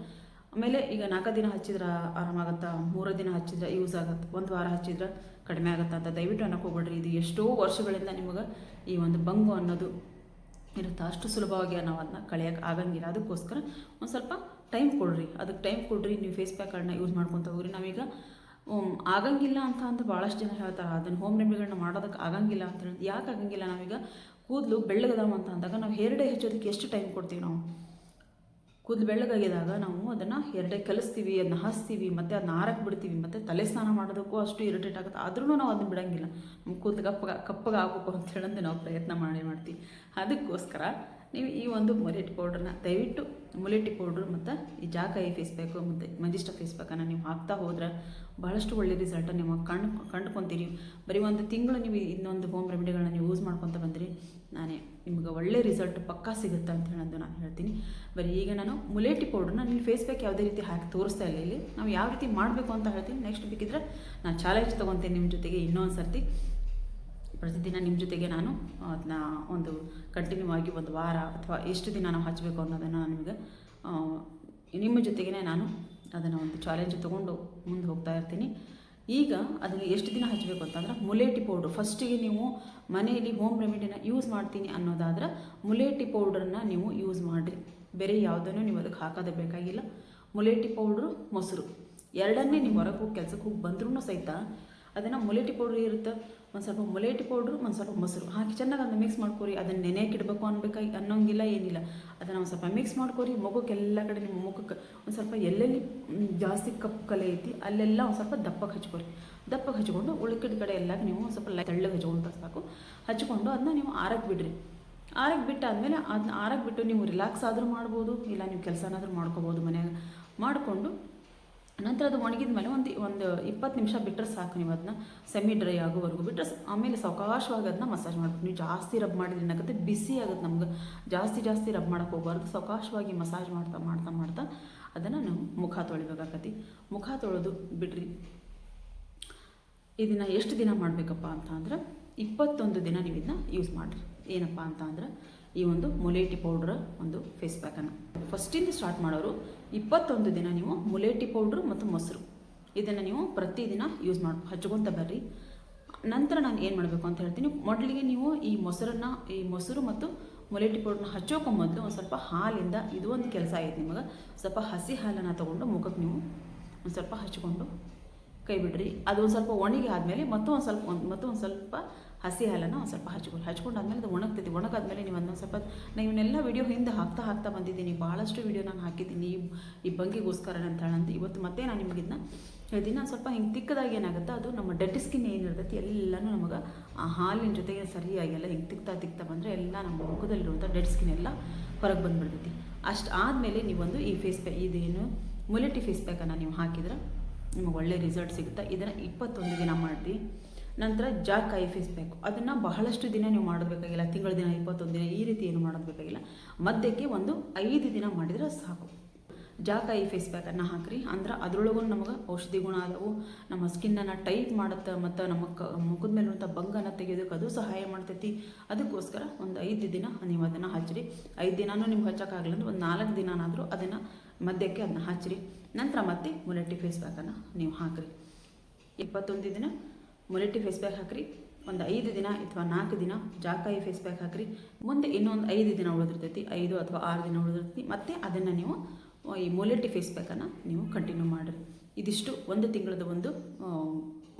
ಆಮೇಲೆ ಈಗ ನಾಲ್ಕು ದಿನ ಹಚ್ಚಿದ್ರೆ ಆರಾಮಾಗತ್ತಾ? ಮೂರು ದಿನ ಹಚ್ಚಿದ್ರೆ ಯೂಸ್ ಆಗುತ್ತೆ? ಒಂದು ವಾರ ಹಚ್ಚಿದ್ರೆ ಕಡಿಮೆ ಆಗುತ್ತೆ ಅಂತ ದಯವಿಟ್ಟು ಅನ್ನಕ್ಕೆ ಹೋಗ್ಬೇಡ್ರಿ ಇದು ಎಷ್ಟೋ ವರ್ಷಗಳಿಂದ ನಿಮಗೆ ಈ ಒಂದು ಬಂಗು ಅನ್ನೋದು ಇರುತ್ತೆ. ಅಷ್ಟು ಸುಲಭವಾಗಿ ನಾವು ಅದನ್ನ ಕಳೆಯೋಕೆ ಆಗಂಗಿಲ್ಲ. ಅದಕ್ಕೋಸ್ಕರ ಒಂದು ಸ್ವಲ್ಪ ಟೈಮ್ ಕೊಡ್ರಿ. ಅದಕ್ಕೆ ಟೈಮ್ ಕೊಡ್ರಿ. ನೀವು ಫೇಸ್ ಪ್ಯಾಕ್ಗಳನ್ನ ಯೂಸ್ ಮಾಡ್ಕೊತ ಹೋಗ್ರಿ. ನಾವೀಗ ಆಗಂಗಿಲ್ಲ ಅಂತ ಅಂತ ಭಾಳಷ್ಟು ಜನ ಹೇಳ್ತಾರೆ. ಅದನ್ನು ಹೋಮ್ ರೆಮಿಡಿಗಳನ್ನ ಮಾಡೋದಕ್ಕೆ ಆಗಂಗಿಲ್ಲ ಅಂತ ಹೇಳಿ. ಯಾಕೆ ಆಗಂಗಿಲ್ಲ? ನಾವೀಗ ಕೂದಲು ಬೆಳ್ಳಗದಾವ ಅಂತ ಅಂದಾಗ ನಾವು ಹೇರ್ ಡೇ ಹೆಚ್ಚೋದಕ್ಕೆ ಎಷ್ಟು ಟೈಮ್ ಕೊಡ್ತೀವಿ ನಾವು? ಕೂದಲು ಬೆಳ್ಳಗಾಗಿದಾಗ ನಾವು ಅದನ್ನು ಎರಡೇ ಕಲಿಸ್ತೀವಿ ಅದನ್ನ ಹಸ್ತೀವಿ, ಮತ್ತು ಅದನ್ನ ಆರಕ್ಕೆ ಬಿಡ್ತೀವಿ, ಮತ್ತು ತಲೆ ಸ್ನಾನ ಮಾಡೋದಕ್ಕೂ ಅಷ್ಟು ಇರಿಟೇಟ್ ಆಗುತ್ತೆ. ಆದ್ರೂ ನಾವು ಅದನ್ನ ಬಿಡೋಂಗಿಲ್ಲ. ನಮ್ಮ ಕೂದಲು ಕಪ್ಪಗೆ ಕಪ್ಪಗೆ ಆಗಬೇಕು ಅಂತ ಹೇಳಿದ್ರೆ ನಾವು ಪ್ರಯತ್ನ ಮಾಡೇ ಮಾಡ್ತೀವಿ. ಅದಕ್ಕೋಸ್ಕರ ನೀವು ಈ ಒಂದು ಮೊಲೆಟ್ ಪೌಡ್ರನ್ನ ದಯವಿಟ್ಟು ಮೊಲೆಟಿ ಪೌಡ್ರ್ ಮತ್ತು ಈ ಜಾಕಾಯಿ ಪ್ಯಾಕು ಮತ್ತು ಮಂಜಿಷ್ಟ ಫೇಸ್ ಪ್ಯಾಕನ್ನು ನೀವು ಹಾಕ್ತಾ ಹೋದ್ರೆ ಭಾಳಷ್ಟು ಒಳ್ಳೆ ರಿಸಲ್ಟನ್ನು ನೀವು ಕಂಡು ಕಂಡುಕೊತೀರಿ. ಬರೀ ಒಂದು ತಿಂಗಳು ನೀವು ಇನ್ನೊಂದು ಹೋಮ್ ರೆಮಿಡಿಗಳನ್ನ ನೀವು ಯೂಸ್ ಮಾಡ್ಕೊತ ಬಂದಿರಿ, ನಾನೇ ನಿಮ್ಗೆ ಒಳ್ಳೆ ರಿಸಲ್ಟ್ ಪಕ್ಕಾ ಸಿಗುತ್ತೆ ಅಂತ ಹೇಳೋದು ನಾನು ಹೇಳ್ತೀನಿ. ಬರೀ ಈಗ ನಾನು ಮುಲೇಟಿ ಪೌಡ್ರನ್ನ ನಿಮ್ಮ ಫೇಸ್ ಪ್ಯಾಕ್ ಯಾವುದೇ ರೀತಿ ಹಾಕಿ ತೋರಿಸ್ತಾ ಇಲ್ಲ ಇಲ್ಲಿ, ನಾವು ಯಾವ ರೀತಿ ಮಾಡಬೇಕು ಅಂತ ಹೇಳ್ತೀನಿ. ನೆಕ್ಸ್ಟ್ ಬೇಕಿದ್ರೆ ನಾನು ಚಾಲೆಂಜ್ ತೊಗೊತೀನಿ ನಿಮ್ಮ ಜೊತೆಗೆ ಇನ್ನೊಂದು ಸರ್ತಿ ಪ್ರತಿದಿನ ನಿಮ್ಮ ಜೊತೆಗೆ ನಾನು ಅದನ್ನ ಒಂದು ಕಂಟಿನ್ಯೂ ಆಗಿ ಒಂದು ವಾರ ಅಥವಾ ಎಷ್ಟು ದಿನ ನಾವು ಹಚ್ಚಬೇಕು ಅನ್ನೋದನ್ನು ನಾನು ನಿಮಗೆ ನಿಮ್ಮ ಜೊತೆಗೇ ನಾನು ಅದನ್ನು ಒಂದು ಚಾಲೆಂಜ್ ತೊಗೊಂಡು ಮುಂದೆ ಹೋಗ್ತಾ ಇರ್ತೀನಿ. ಈಗ ಅದನ್ನು ಎಷ್ಟು ದಿನ ಹಚ್ಚಬೇಕು ಅಂತಂದ್ರೆ ಮುಲೇಟಿ ಪೌಡ್ರ್ ಫಸ್ಟಿಗೆ ನೀವು ಮನೆಯಲ್ಲಿ ಹೋಮ್ ರೆಮಿಡಿನ ಯೂಸ್ ಮಾಡ್ತೀನಿ ಅನ್ನೋದಾದ್ರೆ ಮುಲೇಟಿ ಪೌಡ್ರನ್ನ ನೀವು ಯೂಸ್ ಮಾಡಿರಿ. ಬೇರೆ ಯಾವುದನ್ನು ನೀವು ಅದಕ್ಕೆ ಹಾಕೋದೇ ಬೇಕಾಗಿಲ್ಲ. ಮುಲೇಟಿ ಪೌಡ್ರು ಮೊಸರು ಎರಡನ್ನೇ ನೀವು ಹೊರಗೆ ಹೋಗಿ ಕೆಲಸಕ್ಕೆ ಹೋಗಿ ಬಂದ್ರೂ ಸಹಿತ ಅದನ್ನು ಮುಲೇಟಿ ಪೌಡ್ರ್ ಇರುತ್ತೆ, ಒಂದು ಸ್ವಲ್ಪ ಮುಲೇಟಿ ಪೌಡ್ರು, ಒಂದು ಸ್ವಲ್ಪ ಮೊಸರು. ಹಾಕಿ ಚೆನ್ನಾಗಿ ಅದನ್ನು ಮಿಕ್ಸ್ ಮಾಡ್ಕೊರಿ. ಅದನ್ನು ನೆನೆಯಕ್ಕೆ ಇಡಬೇಕು ಅನ್ಬೇಕಾಗಿ, ಅನ್ನೋಂಗಿಲ್ಲ, ಏನಿಲ್ಲ. ಅದನ್ನು ಒಂದು ಸ್ವಲ್ಪ ಮಿಕ್ಸ್ ಮಾಡ್ಕೊರಿ. ಮುಖಕ್ಕೆ ಎಲ್ಲ ಕಡೆ ನಿಮ್ಮ ಮುಖಕ್ಕೆ ಒಂದು ಸ್ವಲ್ಪ ಎಲ್ಲೆಲ್ಲಿ ಜಾಸ್ತಿ ಕಪ್ಪು ಕಲೆ ಐತಿ, ಅಲ್ಲೆಲ್ಲ ಒಂದು ಸ್ವಲ್ಪ ದಪ್ಪಕ್ಕೆ ಹಚ್ಕೊರಿ. ದಪ್ಪಕ್ಕೆ ಹಚ್ಕೊಂಡು ಉಳ್ಕಿದ ಕಡೆ ಎಲ್ಲ ನೀವು ಒಂದು ಸ್ವಲ್ಪ ಲೈ- ಹಚ್ಕೊಂಡು ಸಾಕು. ಹಚ್ಕೊಂಡು ಅದನ್ನ ನೀವು ಆರಕ್ಕೆ ಬಿಡ್ರಿ. ಆರಕ್ಕೆ ಬಿಟ್ಟಾದ್ಮೇಲೆ ಅದನ್ನ ಆರಕ್ಕೆ ಬಿಟ್ಟು ನೀವು ರಿಲ್ಯಾಕ್ಸ್ ಆದರೂ ಮಾಡ್ಬೋದು, ಇಲ್ಲ ನೀವು ಕೆಲಸನಾದರೂ ಮಾಡ್ಕೋಬೋದು ಮನೆಯಾಗ. ಮಾಡಿಕೊಂಡು ನಂತರ ಅದು ಒಣಗಿದ ಮೇಲೆ ಒಂದು ಒಂದು ಇಪ್ಪತ್ತು ನಿಮಿಷ ಬಿಟ್ಟರೆ ಸಾಕು ನೀವು ಅದನ್ನ. ಸೆಮಿ ಡ್ರೈ ಆಗೋವರೆಗೂ ಬಿಟ್ಟರೆ ಆಮೇಲೆ ಸಾವಕಾಶವಾಗಿ ಅದನ್ನ ಮಸಾಜ್ ಮಾಡ್ಬೇಕು. ನೀವು ಜಾಸ್ತಿ ರಬ್ ಮಾಡಿದ್ರೆ ಏನಾಗುತ್ತೆ ಬಿಸಿ ಆಗುತ್ತೆ ನಮ್ಗೆ. ಜಾಸ್ತಿ ಜಾಸ್ತಿ ರಬ್ ಮಾಡೋಕೆ ಹೋಗಬಾರ್ದು. ಸಾವಕಾಶವಾಗಿ ಮಸಾಜ್ ಮಾಡ್ತಾ ಮಾಡ್ತಾ ಮಾಡ್ತಾ ಅದನ್ನು ನಾವು ಮುಖ ತೊಳಿಬೇಕಾಗತ್ತೆ. ಮುಖ ತೊಳೆದು ಬಿಡ್ರಿ. ಇದನ್ನು ಎಷ್ಟು ದಿನ ಮಾಡಬೇಕಪ್ಪ ಅಂತ ಅಂದ್ರೆ ಇಪ್ಪತ್ತೊಂದು ದಿನ ನೀವು ಇದನ್ನ ಯೂಸ್ ಮಾಡಿರಿ. ಏನಪ್ಪ ಅಂತ ಅಂದ್ರೆ ಈ ಒಂದು ಮುಲೇಟಿ ಪೌಡ್ರ್ ಒಂದು ಫೇಸ್ ಪ್ಯಾಕನ್ನು ಫಸ್ಟಿಂದ ಸ್ಟಾರ್ಟ್ ಮಾಡೋರು ಇಪ್ಪತ್ತೊಂದು ದಿನ ನೀವು ಮುಲೇಟಿ ಪೌಡ್ರ್ ಮತ್ತು ಮೊಸರು. ಇದನ್ನು ನೀವು ಪ್ರತಿದಿನ ಯೂಸ್ ಮಾಡಿ, ಹಚ್ಕೊತ ಬರ್ರಿ. ನಂತರ ನಾನು ಏನು ಮಾಡಬೇಕು ಅಂತ ಹೇಳ್ತೀನಿ, ಮೊದಲಿಗೆ ನೀವು ಈ ಮೊಸರನ್ನು, ಈ ಮೊಸರು ಮತ್ತು ಮುಲೇಟಿ ಪೌಡ್ರನ್ನ ಹಚ್ಚೋಕೆ ಮೊದಲು ಒಂದು ಸ್ವಲ್ಪ ಹಾಲಿಂದ ಇದು ಒಂದು ಕೆಲಸ ಆಯಿತು ನಿಮಗೆ. ಸ್ವಲ್ಪ ಹಸಿ ಹಾಲನ್ನು ತೊಗೊಂಡು ಮುಖಕ್ಕೆ ನೀವು ಒಂದು ಸ್ವಲ್ಪ ಹಚ್ಕೊಂಡು ಕೈ ಬಿಡ್ರಿ. ಅದು ಒಂದು ಸ್ವಲ್ಪ ಒಣಗಿ ಆದಮೇಲೆ ಮತ್ತೊಂದು ಸ್ವಲ್ಪ ಒಂದು ಮತ್ತೊಂದು ಸ್ವಲ್ಪ ಹಸಿ ಹಾಲನ್ನು ಸ್ವಲ್ಪ ಹಚ್ಕೊಂಡು ಹಚ್ಕೊಂಡಾದ್ಮೇಲೆ ಅದು ಒಣಗ್ತೈತಿ. ಒಣಗಾದ್ಮೇಲೆ ನೀವು ಒಂದೊಂದು ಸ್ವಲ್ಪ ನಾನು ಇವನ್ನೆಲ್ಲ ವಿಡಿಯೋ ಹಿಂದೆ ಹಾಕ್ತಾ ಹಾಕ್ತಾ ಬಂದಿದ್ದೀನಿ. ಭಾಳಷ್ಟು ವೀಡಿಯೋ ನಾನು ಹಾಕಿದ್ದೀನಿ. ಈ ಬಂಗಿಗೋಸ್ಕರ ಅಂತ ಹೇಳಂತ ಇವತ್ತು ಮತ್ತೆ ನಾನು ನಿಮಗೆ ಇದನ್ನ ನಾನು ಸ್ವಲ್ಪ ಹಿಂಗೆ ತಿಕ್ಕದಾಗಿ ಏನಾಗುತ್ತೆ, ಅದು ನಮ್ಮ ಡೆಡ್ ಸ್ಕಿನ್ ಏನಿರ್ತೈತಿ, ಎಲ್ಲನೂ ನಮಗೆ ಆ ಹಾಲಿನ ಜೊತೆಗೆ ಸರಿಯಾಗಿ ಎಲ್ಲ ಹಿಂಗೆ ತಿಕ್ತಾ ತಿಕ್ತಾ ಬಂದರೆ ಎಲ್ಲ ನಮ್ಮ ಮುಖದಲ್ಲಿರುವಂಥ ಡೆಡ್ ಸ್ಕಿನ್ ಎಲ್ಲ ಹೊರಗೆ ಬಂದುಬಿಡ್ತೈತಿ. ಅಷ್ಟು ಆದಮೇಲೆ ನೀವೊಂದು ಈ ಫೇಸ್ ಪ್ಯಾಕ್ ಇದೇನು ಮುಲೆಟಿ ಫೇಸ್ ಪ್ಯಾಕನ್ನು ನೀವು ಹಾಕಿದ್ರೆ ನಿಮಗೆ ಒಳ್ಳೆ ರಿಸಲ್ಟ್ ಸಿಗುತ್ತೆ? ಇದನ್ನು ಇಪ್ಪತ್ತೊಂದು ದಿನ ಮಾಡಿರಿ ನಂತರ ಜಾಕಾಯಿ ಫೇಸ್ ಪ್ಯಾಕು ಅದನ್ನು ಬಹಳಷ್ಟು ದಿನ ನೀವು ಮಾಡಬೇಕಾಗಿಲ್ಲ. ತಿಂಗಳ ದಿನ, ಇಪ್ಪತ್ತೊಂದು ದಿನ ಈ ರೀತಿ ಏನು ಮಾಡೋದು ಬೇಕಾಗಿಲ್ಲ ಮಧ್ಯಕ್ಕೆ ಒಂದು ಐದು ದಿನ ಮಾಡಿದರೆ ಸಾಕು. ಜಾಕಾಯಿ ಫೇಸ್ ಪ್ಯಾಕನ್ನು ಹಾಕ್ರಿ. ಅಂದ್ರೆ ಅದ್ರೊಳಗೂ ನಮಗೆ ಔಷಧಿ ಗುಣ ಆದವು. ನಮ್ಮ ಸ್ಕಿನ್ನನ್ನು ಟೈಟ್ ಮಾಡುತ್ತೆ ಮತ್ತು ನಮ್ಮ ಕ, ಮುಖದ ಮೇಲಿರುವಂಥ ಬಂಗನ ತೆಗೆಯೋದಕ್ಕೆ ಅದು ಸಹಾಯ ಮಾಡ್ತೈತಿ. ಅದಕ್ಕೋಸ್ಕರ ಒಂದು ಐದು ದಿನ ನೀವು ಅದನ್ನು ಹಚ್ಚಿರಿ ಐದು ದಿನಾನು ನಿಮ್ಗೆ ಹಚ್ಚೋಕ್ಕಾಗಲಿಲ್ಲ ಅಂದ್ರೆ ಒಂದು ನಾಲ್ಕು ದಿನನಾದರೂ ಅದನ್ನು ಮಧ್ಯಕ್ಕೆ ಅದನ್ನ ಹಚ್ಚಿರಿ ನಂತರ ಮತ್ತೆ ಮುಲಟ್ಟಿ ಫೇಸ್ ಪ್ಯಾಕನ್ನು ನೀವು ಹಾಕಿರಿ. ಇಪ್ಪತ್ತೊಂದು ದಿನ ಮುಲೆಟಿ ಫೇಸ್ ಪ್ಯಾಕ್ ಹಾಕ್ರಿ. ಒಂದು ಐದು ದಿನ ಅಥವಾ ನಾಲ್ಕು ದಿನ ಜಾಕಾಯಿ ಫೇಸ್ ಪ್ಯಾಕ್ ಹಾಕ್ರಿ. ಮುಂದೆ ಇನ್ನೊಂದು ಐದು ದಿನ ಉಳಿದಿರ್ತೈತಿ. ಐದು ಅಥವಾ ಆರು ದಿನ ಉಳಿದಿರ್ತೈತಿ. ಮತ್ತೆ ಅದನ್ನು ನೀವು, ಈ ಮೊಲೆಟಿ ಫೇಸ್ ಪ್ಯಾಕನ್ನು ನೀವು ಕಂಟಿನ್ಯೂ ಮಾಡಿರಿ. ಇದಿಷ್ಟು ಒಂದು ತಿಂಗಳದ ಒಂದು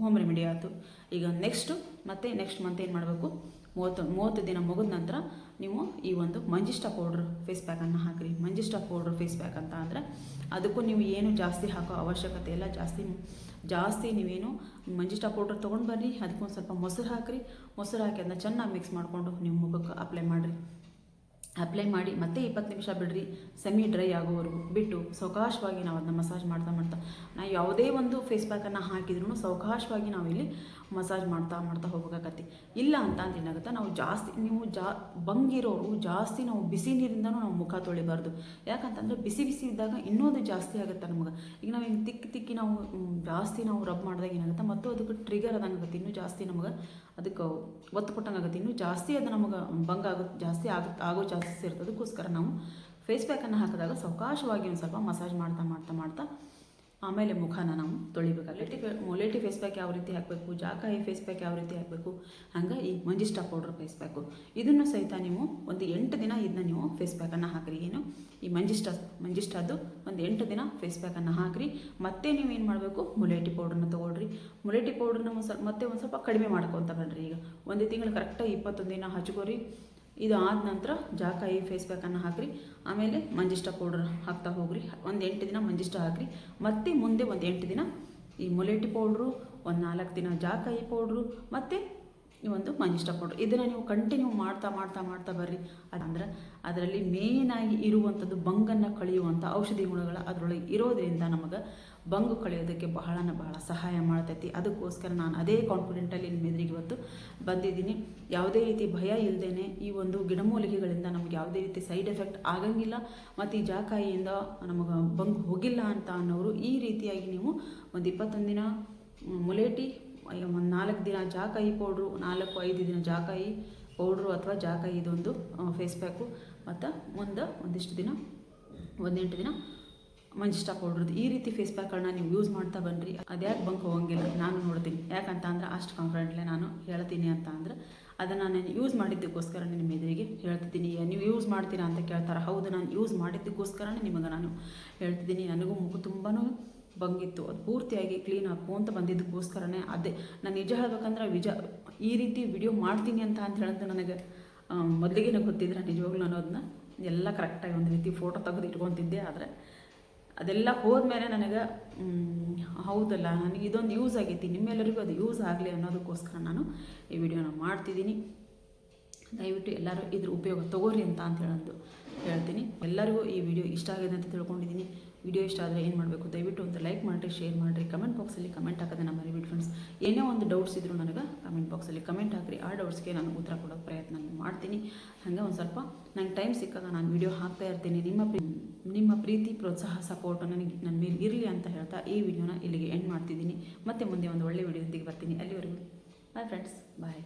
ಹೋಮ್ ರೆಮಿಡಿ ಆಯಿತು. ಈಗ ನೆಕ್ಸ್ಟು ಮತ್ತೆ ನೆಕ್ಸ್ಟ್ ಮಂತ್ ಏನು ಮಾಡಬೇಕು? ಮೂವತ್ತು ಮೂವತ್ತು ದಿನ ಮುಗಿದ ನಂತರ ನೀವು ಈ ಒಂದು ಮಂಜಿಷ್ಟ ಪೌಡ್ರ್ ಫೇಸ್ ಪ್ಯಾಕನ್ನು ಹಾಕಿರಿ. ಮಂಜಿಷ್ಟ ಪೌಡ್ರ್ ಫೇಸ್ ಪ್ಯಾಕ್ ಅಂತ ಅಂದರೆ ಅದಕ್ಕೂ ನೀವು ಏನು ಜಾಸ್ತಿ ಹಾಕೋ ಅವಶ್ಯಕತೆ ಇಲ್ಲ. ಜಾಸ್ತಿ ಜಾಸ್ತಿ ನೀವೇನು ಮಂಜಿಷ್ಟ ಪೌಡ್ರ್ ತೊಗೊಂಡು ಬರ್ರಿ. ಅದಕ್ಕೊಂದು ಸ್ವಲ್ಪ ಮೊಸರು ಹಾಕಿರಿ. ಮೊಸರು ಹಾಕಿ ಅದನ್ನ ಚೆನ್ನಾಗಿ ಮಿಕ್ಸ್ ಮಾಡಿಕೊಂಡು ನೀವು ಮುಖಕ್ಕೆ ಅಪ್ಲೈ ಮಾಡಿರಿ. ಅಪ್ಲೈ ಮಾಡಿ, ಮತ್ತೆ ಇಪ್ಪತ್ತು ನಿಮಿಷ ಬಿಡ್ರಿ, ಸೆಮಿ ಡ್ರೈ ಆಗೋವರೆಗೂ ಬಿಟ್ಟು ಸಾವಕಾಶವಾಗಿ ನಾವು ಅದನ್ನ ಮಸಾಜ್ ಮಾಡ್ತಾ ಮಾಡ್ತಾ. ನಾವು ಯಾವುದೇ ಒಂದು ಫೇಸ್ ಪ್ಯಾಕನ್ನು ಹಾಕಿದ್ರೂ ಸಾವಕಾಶವಾಗಿ ನಾವಿಲ್ಲಿ ಮಸಾಜ್ ಮಾಡ್ತಾ ಮಾಡ್ತಾ ಹೋಗಬೇಕಾಗತ್ತೆ ಇಲ್ಲ ಅಂತ ಅಂದ್ರೆ ಏನಾಗುತ್ತೆ? ನಾವು ಜಾಸ್ತಿ, ನೀವು ಜಾ, ಬಂಗಿರೋರು ಜಾಸ್ತಿ ನಾವು ಬಿಸಿ ನೀರಿಂದನೂ ನಾವು ಮುಖ ತೊಳಿಬಾರ್ದು. ಯಾಕಂತಂದರೆ ಬಿಸಿ ಬಿಸಿ ಇದ್ದಾಗ ಇನ್ನೂ ಅದು ಜಾಸ್ತಿ ಆಗುತ್ತೆ ನಮಗೆ. ಈಗ ನಾವು ಹಿಂಗೆ ತಿಕ್ಕಿ ತಿಕ್ಕಿ ನಾವು ಜಾಸ್ತಿ ನಾವು ರಬ್ ಮಾಡಿದಾಗ ಏನಾಗುತ್ತೆ? ಮತ್ತು ಅದಕ್ಕೆ ಟ್ರಿಗರ್ ಆದಂಗೆ ಇನ್ನೂ ಜಾಸ್ತಿ ನಮಗೆ ಅದಕ್ಕೆ ಒತ್ತು ಕೊಟ್ಟಂಗೆ ಆಗುತ್ತೆ ಇನ್ನೂ ಜಾಸ್ತಿ ಅದು ನಮಗೆ ಭಂಗ ಆಗುತ್ತೆ, ಜಾಸ್ತಿ ಆಗುತ್ತೆ, ಆಗೋ ಚಾನ್ಸಸ್ ಇರುತ್ತೆ. ಅದಕ್ಕೋಸ್ಕರ ನಾವು ಫೇಸ್ ಪ್ಯಾಕನ್ನು ಹಾಕಿದಾಗ ಸಾವಕಾಶವಾಗಿ ಒಂದು ಸ್ವಲ್ಪ ಮಸಾಜ್ ಮಾಡ್ತಾ ಮಾಡ್ತಾ ಮಾಡ್ತಾ ಆಮೇಲೆ ಮುಖನ ನಾವು ತೊಳಿಬೇಕಾಗತ್ತೆ. ಫೇ ಮೊಲೇಟಿ ಫೇಸ್ ಪ್ಯಾಕ್ ಯಾವ ರೀತಿ ಹಾಕಬೇಕು ಜಾಕಾಯಿ ಫೇಸ್ ಪ್ಯಾಕ್ ಯಾವ ರೀತಿ ಹಾಕಬೇಕು, ಹಂಗೆ ಈ ಮಂಜಿಷ್ಟ ಪೌಡ್ರ್ ಫೇಸ್ ಪ್ಯಾಕು ಇದನ್ನು ಸಹಿತ ನೀವು ಒಂದು ಎಂಟು ದಿನ ಇದನ್ನ ನೀವು ಫೇಸ್ ಪ್ಯಾಕನ್ನು ಹಾಕ್ರಿ. ಏನು? ಈ ಮಂಜಿಷ್ಟ ಮಂಜಿಸ್ಟಾದ್ದು ಒಂದು ಎಂಟು ದಿನ ಫೇಸ್ ಪ್ಯಾಕನ್ನು ಹಾಕ್ರಿ. ಮತ್ತೆ ನೀವು ಏನು ಮಾಡಬೇಕು? ಮುಲೇಟಿ ಪೌಡ್ರನ್ನ ತೊಗೊಳ್ರಿ. ಮುಲೇಟಿ ಪೌಡ್ರನ್ನ ಒಂದು ಸ್ವಲ್ಪ, ಮತ್ತೆ ಒಂದು ಸ್ವಲ್ಪ ಕಡಿಮೆ ಮಾಡ್ಕೊತ ಬನ್ನಿರಿ ಈಗ. ಒಂದು ತಿಂಗಳು ಕರೆಕ್ಟಾಗಿ ಇಪ್ಪತ್ತೊಂದು ದಿನ ಹಚ್ಕೋರಿ. ಇದು ಆದ ನಂತರ ಜಾಕಾಯಿ ಫೇಸ್ ಪ್ಯಾಕನ್ನು ಹಾಕ್ರಿ. ಆಮೇಲೆ ಮಂಜಿಷ್ಟ ಪೌಡ್ರ್ ಹಾಕ್ತಾ ಹೋಗ್ರಿ. ಒಂದು ಎಂಟು ದಿನ ಮಂಜಿಷ್ಟ ಹಾಕ್ರಿ. ಮತ್ತೆ ಮುಂದೆ ಒಂದು ಎಂಟು ದಿನ ಈ ಮೊಲೆಟಿ ಪೌಡ್ರು ಒಂದು ನಾಲ್ಕು ದಿನ ಜಾಕಾಯಿ ಪೌಡ್ರು ಮತ್ತು ಈ ಒಂದು ಮಂಜಿಷ್ಟ ಪೌಡ್ರ್ ಇದನ್ನು ನೀವು ಕಂಟಿನ್ಯೂ ಮಾಡ್ತಾ ಮಾಡ್ತಾ ಮಾಡ್ತಾ ಬರ್ರಿ. ಅದಂದ್ರೆ ಅದರಲ್ಲಿ ಮೇಯ್ನಾಗಿ ಇರುವಂಥದ್ದು ಬಂಗನ್ನು ಕಳೆಯುವಂಥ ಔಷಧಿ ಗುಣಗಳು ಅದರೊಳಗೆ ಇರೋದ್ರಿಂದ ನಮಗೆ ಬಂಗು ಕಳೆಯೋದಕ್ಕೆ ಬಹಳನ ಬಹಳ ಸಹಾಯ ಮಾಡ್ತೈತಿ. ಅದಕ್ಕೋಸ್ಕರ ನಾನು ಅದೇ ಕಾನ್ಫಿಡೆಂಟಲ್ಲಿ ನಿಮ್ಮ ಎದುರಿಗೆ ಇವತ್ತು ಬಂದಿದ್ದೀನಿ. ಯಾವುದೇ ರೀತಿ ಭಯ ಇಲ್ಲದೇ ಈ ಒಂದು ಗಿಡಮೂಲಿಕೆಗಳಿಂದ ನಮಗೆ ಯಾವುದೇ ರೀತಿ ಸೈಡ್ ಎಫೆಕ್ಟ್ ಆಗಂಗಿಲ್ಲ. ಮತ್ತು ಈ ಜಾಕಾಯಿಯಿಂದ ನಮಗೆ ಬಂಗು ಹೋಗಿಲ್ಲ ಅಂತ ಅನ್ನೋರು ಈ ರೀತಿಯಾಗಿ ನೀವು ಒಂದು ಇಪ್ಪತ್ತೊಂದು ದಿನ ಮುಲೇಟಿ ಒಂದು ನಾಲ್ಕು ದಿನ ಜಾಕಾಯಿ ಪೌಡ್ರು, ನಾಲ್ಕು ಐದು ದಿನ ಜಾಕಾಯಿ ಪೌಡ್ರು ಅಥವಾ ಜಾಕಾಯಿ ಇದೊಂದು ಫೇಸ್ ಪ್ಯಾಕು ಮತ್ತು ಮುಂದೆ ಒಂದಿಷ್ಟು ದಿನ, ಒಂದೆಂಟು ದಿನ ಮಂಜಿಷ್ಟ ಪೌಡ್ರದ್ದು ಈ ರೀತಿ ಫೇಸ್ ಪ್ಯಾಕ್ಗಳನ್ನ ನೀವು ಯೂಸ್ ಮಾಡ್ತಾ ಬನ್ನಿರಿ ಅದ್ಯಾಕೆ ಬಂಕ್ ಹೋಗಂಗಿಲ್ಲ. ನಾನು ನೋಡ್ತೀನಿ. ಯಾಕಂತ ಅಂದ್ರೆ ಅಷ್ಟು ಕಾನ್ಫಿಡೆಂಟ್ಲೆ ನಾನು ಹೇಳ್ತೀನಿ ಅಂತ ಅಂದ್ರೆ ಅದನ್ನು ನಾನು ಯೂಸ್ ಮಾಡಿದ್ದಕ್ಕೋಸ್ಕರ ನಿಮ್ಮ ಎದುರಿಗೆ ಹೇಳ್ತಿದ್ದೀನಿ. ನೀವು ಯೂಸ್ ಮಾಡ್ತೀರಾ ಅಂತ ಕೇಳ್ತಾರೆ. ಹೌದು, ನಾನು ಯೂಸ್ ಮಾಡಿದ್ದಕ್ಕೋಸ್ಕರನೇ ನಿಮಗೆ ನಾನು ಹೇಳ್ತಿದ್ದೀನಿ. ನನಗೂ ತುಂಬಾ ಬಂಗಿತ್ತು ಅದು ಪೂರ್ತಿಯಾಗಿ ಕ್ಲೀನ್ ಅಂತ ಬಂದಿದ್ದಕ್ಕೋಸ್ಕರನೇ ಅದೇ. ನಾನು ನಿಜ ಹೇಳ್ಬೇಕಂದ್ರೆ ವಿಜ ಈ ರೀತಿ ವಿಡಿಯೋ ಮಾಡ್ತೀನಿ ಅಂತ ಅಂತ ಹೇಳಿದ್ರೆ ನನಗೆ ಮೊದಲಿಗೆ ಗೊತ್ತಿದ್ರೆ ನಿಜವಾಗ್ಲೂ ಅನ್ನೋದನ್ನ ಎಲ್ಲ ಕರೆಕ್ಟಾಗಿ ಒಂದು ರೀತಿ ಫೋಟೋ ತೆಗೆದು ಇಟ್ಕೊತಿದ್ದೆ. ಆದರೆ ಅದೆಲ್ಲ ಹೋದ್ಮೇಲೆ ನನಗೆ ಹೌದಲ್ಲ, ನನಗೆ ಇದೊಂದು ಯೂಸ್ ಆಗೈತಿ ನಿಮ್ಮೆಲ್ಲರಿಗೂ ಅದು ಯೂಸ್ ಆಗಲಿ ಅನ್ನೋದಕ್ಕೋಸ್ಕರ ನಾನು ಈ ವಿಡಿಯೋನ ಮಾಡ್ತಿದ್ದೀನಿ. ದಯವಿಟ್ಟು ಎಲ್ಲರೂ ಇದ್ರ ಉಪಯೋಗ ತಗೋರಿ ಅಂತ ಅಂತ ಹೇಳೋದು. ಹೇಳ್ತೀನಿ. ಎಲ್ಲರಿಗೂ ಈ ವಿಡಿಯೋ ಇಷ್ಟ ಆಗಿದೆ ಅಂತ ತಿಳ್ಕೊಂಡಿದ್ದೀನಿ. ವಿಡಿಯೋ ಇಷ್ಟ ಆದರೆ ಏನು ಮಾಡಬೇಕು? ದಯವಿಟ್ಟು ಒಂದು ಲೈಕ್ ಮಾಡಿರಿ, ಶೇರ್ ಮಾಡಿರಿ. ಕಮೆಂಟ್ ಬಾಕ್ಸಲ್ಲಿ ಕಮೆಂಟ್ ಹಾಕೋದನ್ನ ಮರಿಬಿಟ್ಟು ಫ್ರೆಂಡ್ಸ್. ಏನೇ ಒಂದು ಡೌಟ್ಸ್ ಇದ್ದರೂ ನನಗೆ ಕಮೆಂಟ್ ಬಾಕ್ಸಲ್ಲಿ ಕಮೆಂಟ್ ಹಾಕಿರಿ. ಆ ಡೌಟ್ಸ್ಗೆ ನಾನು ಉತ್ತರ ಕೊಡೋಕ್ಕೆ ಪ್ರಯತ್ನ ಮಾಡ್ತೀನಿ. ಹಾಗೆ ಒಂದು ಸ್ವಲ್ಪ ನಂಗೆ ಟೈಮ್ ಸಿಕ್ಕಾಗ ನಾನು ವಿಡಿಯೋ ಹಾಕ್ತಾ ಇರ್ತೀನಿ. ನಿಮ್ಮ ನಿಮ್ಮ ಪ್ರೀತಿ, ಪ್ರೋತ್ಸಾಹ ಸಪೋರ್ಟ್ ನನಗೆ ನನ್ನ ಮೇಲೆ ಇರಲಿ ಅಂತ ಹೇಳ್ತಾ ಈ ವಿಡಿಯೋನ ಇಲ್ಲಿಗೆ ಎಂಡ್ ಮಾಡ್ತಿದ್ದೀನಿ. ಮತ್ತೆ ಮುಂದೆ ಒಂದು ಒಳ್ಳೆ ವಿಡಿಯೋದೊಂದಿಗೆ ಬರ್ತೀನಿ. ಅಲ್ಲಿವರೆಗೂ ಬಾಯ್ ಫ್ರೆಂಡ್ಸ್ ಬಾಯ್